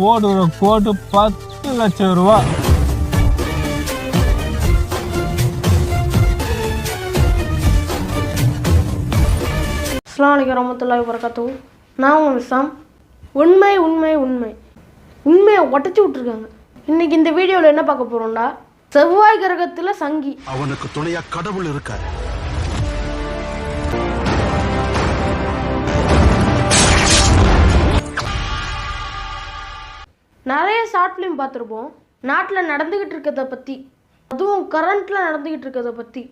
போடுற கோட்டு பத்து லட்சம் ரூபா. அஸ்லாம் வரமத்துல்லாஹி வரகாத்து நான் உங்கள் விசாம் உண்மை உண்மை உண்மை. உண்மையை உடச்சி விட்ருக்காங்க இன்னைக்கு இந்த வீடியோவில் என்ன பார்க்க போகிறோம்டா செவ்வாய் கிரகத்தில் சங்கி. அவனுக்கு துணையா கடவுள் இருக்காரு. ஷார்ட் ஃபிலிம் பார்த்துருப்போம். நாட்டில் நடந்துக்கிட்டு இருக்கிறத பற்றி அதுவும் கரண்ட்டில் நடந்துக்கிட்டு இருக்கிறத பற்றி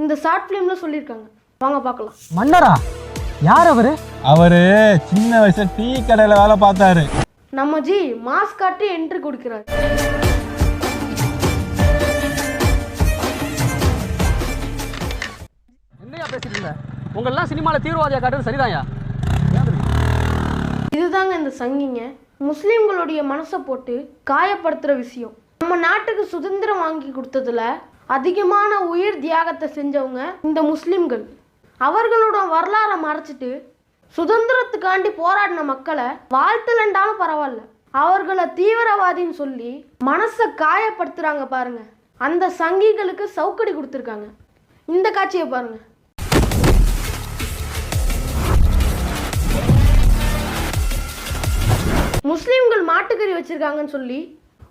இந்த ஷார்ட் ஃபிலிமில் சொல்லியிருக்காங்க. வாங்க பார்க்கலாம். மன்னரா? யார் அவரு? அவரு சின்ன வயசுல டீ கடையில வேலை பார்த்தாரு. நம்ம ஜி மாஸ்க் காட்டி என்ட்ரி கொடுக்குறாரு. என்னையா பேசிட்டு இருந்த? உங்களெல்லாம் சினிமாவில் தீவிரவாதியா காட்டுறது சரிதான்யா? இதுதாங்க இந்த சங்கிங்க. முஸ்லீம்களுடைய மனசை போட்டு காயப்படுத்துகிற விஷயம். நம்ம நாட்டுக்கு சுதந்திரம் வாங்கி கொடுத்ததுல அதிகமான உயிர் தியாகத்தை செஞ்சவங்க இந்த முஸ்லீம்கள். அவர்களோட வரலாறை மறைச்சிட்டு சுதந்திரத்துக்காண்டி போராடின மக்களை வாழ்த்தலண்டாலும் பரவாயில்ல. அவர்களை தீவிரவாதின்னு சொல்லி மனசை காயப்படுத்துறாங்க பாருங்க. அந்த சங்கிகளுக்கு சவுக்கடி கொடுத்துருக்காங்க. இந்த காட்சியை பாருங்க. முஸ்லீம்கள் மாட்டுக்கறி வச்சிருக்காங்கன்னு சொல்லி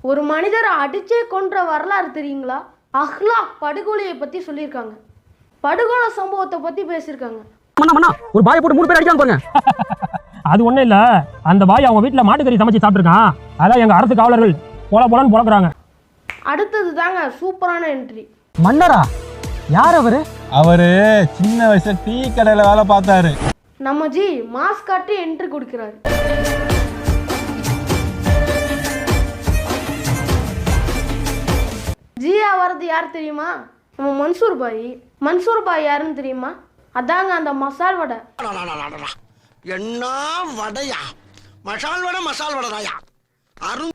ஒரு மனிதரை அடிச்சே கொன்ற வரலாறு தெரியுங்களா? அஹ்லாக் படுகொலையை பற்றி சொல்லியிருக்காங்க. படுகொலை சம்பவத்தை பற்றி பேசியிருக்காங்க. மண்ணா மண்ணா ஒரு பாயை போட்டு மூணு பேர் அடிக்காம பாருங்க. அது ஒன்றும் இல்லை. அந்த பாய் அவங்க வீட்டில் மாட்டுக்கறி சமைச்சு சாப்பிட்ருக்கான் அதான் எங்கள் அரசு காவலர்கள் பொல பொலன்னு பொழக்கிறாங்க அடுத்தது தாங்க சூப்பரான என்ட்ரி மன்னரா? யார் அவரு? அவரு சின்ன வயசுல டீ கடையில வேலை பார்த்தாரு. நம்ம ஜி மாஸ்க் காட்டி என்ட்ரி கொடுக்குறாரு. ஜியா யார் தெரியுமா? நம்ம மன்சூர் பாய். மன்சூர் பாய் யாருன்னு தெரியுமா? அதாங்க அந்த மசால் வடை. என்ன வடையா மசால் வடை மசால் வடைதாயா அரும்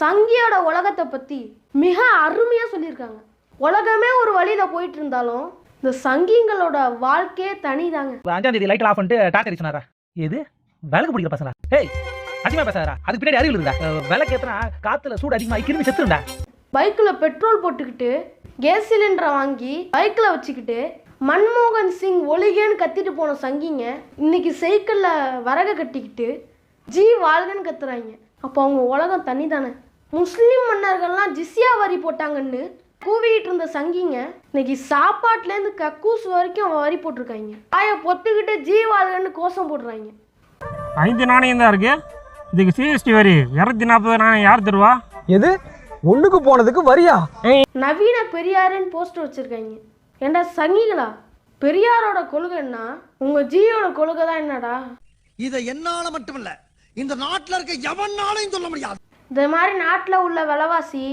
சங்கியோட உலகத்தை பத்தி மிக அருமையா சொல்லியிருக்காங்க உலகமே ஒரு வழியில போயிட்டு இருந்தாலும் இந்த சங்கிங்களோட வாழ்க்கையே தனிதாங்க. அஞ்சாம் தேதி லைட் ஆஃப் பண்ணிட்டு டாக்டர் அடிச்சு சொன்னாரா? எது? விளக்கு பிடிக்கிற பசங்களா? ஏய் அதிகமா பேசாதடா அதுக்கு பின்னாடி அறிவு இருந்தா விளக்கு ஏத்தனா காத்துல சூடு அதிகமாக கிருமி செத்துருண்டா பைக்கில் பெட்ரோல் போட்டுக்கிட்டு கேஸ் சிலிண்டரை வாங்கி பைக்கில் வச்சுக்கிட்டு மன்மோகன் சிங் ஒளிகேன்னு கத்திட்டு போன சங்கிங்க இன்னைக்கு சைக்கிளில் வரக கட்டிக்கிட்டு ஜி வாழ்கன்னு கத்துறாங்க. அப்போ அவங்க உலகம் தனி தானே முஸ்லீம் மன்னர்கள்லாம் ஜிஸ்யா வரி போட்டாங்கன்னு கூவிக்கிட்டு இருந்த சங்கிங்க இன்னைக்கு சாப்பாட்டுலேருந்து கக்கூஸ் வரைக்கும் வரி போட்டிருக்காங்க. ஆய பொத்துக்கிட்டு ஜி வாழ்கன்னு கோஷம் போடுறாங்க. ஐந்து நாணயம் தான் இருக்கு. இதுக்கு சிஎஸ்டி வரி இரநூத்தி நாற்பது நாணயம் யார் தருவா? எது? ஒண்ணுக்கு போனதுக்கு வரியா? நவீன பெரியாருன்னு போஸ்டர் வச்சிருக்காங்க. ஏண்டா சங்கிகளா பெரியாரோட கொள்கைன்னா உங்க ஜியோட கொள்கை தான் என்னடா? இதை என்னால மட்டுமில்ல இந்த நாட்டுல இருக்க எவனாலையும் சொல்ல முடியாது. இந்த மாதிரி நாட்டில் உள்ள விலைவாசி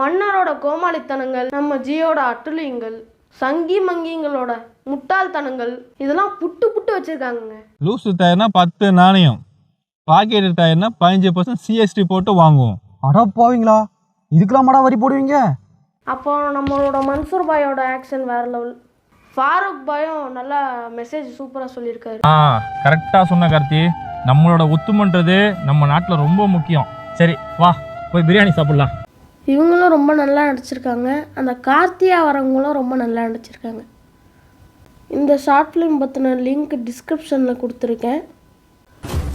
மன்னரோட கோமாளித்தனங்கள் நம்ம ஜியோட அட்டுழியங்கள் சங்கி மங்கிங்களோட முட்டாள்தனங்கள் இதெல்லாம் புட்டு புட்டு வச்சிருக்காங்கங்க. லூசு டயர்னா பத்து நாணயம். பாக்கெட் டயர்னா பதினஞ்சு பர்சன்ட் சிஎஸ்டி போட்டு வாங்குவோம். அட போவீங்களா? இதுக்கெல்லாம் வரி போடுவீங்க? அப்போ நம்மளோட மன்சூர் பாயோட ஆக்ஷன் வேற லெவல் ஃபாரூக் பாயும் நல்லா மெசேஜ் சூப்பராக சொல்லியிருக்காரு. ஆ கரெக்டாக சொன்ன கார்த்தி. நம்மளோட ஒத்துமன்றது நம்ம நாட்டில் ரொம்ப முக்கியம். சரி வா போய் பிரியாணி சாப்பிட்லாம். இவங்களும் ரொம்ப நல்லா நடிச்சிருக்காங்க. அந்த கார்த்தியா வரவங்களும் ரொம்ப நல்லா நடிச்சிருக்காங்க. இந்த ஷார்ட் ஃபிலிம் பற்றின லிங்க் டிஸ்கிரிப்ஷனில் கொடுத்துருக்கேன்.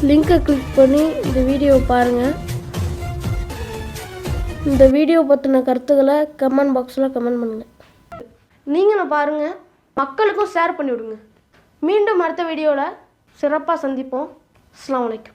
லிங்கை கிளிக் பண்ணி இந்த வீடியோவை பாருங்கள் இந்த வீடியோ பற்றின கருத்துக்களை கமெண்ட் பாக்ஸில் கமெண்ட் பண்ணுங்கள் நீங்களும் பாருங்கள் மக்களுக்கும் ஷேர் பண்ணிவிடுங்க. மீண்டும் அடுத்த வீடியோவில் சிறப்பாக சந்திப்போம். அஸ்லாம் வலைக்கம்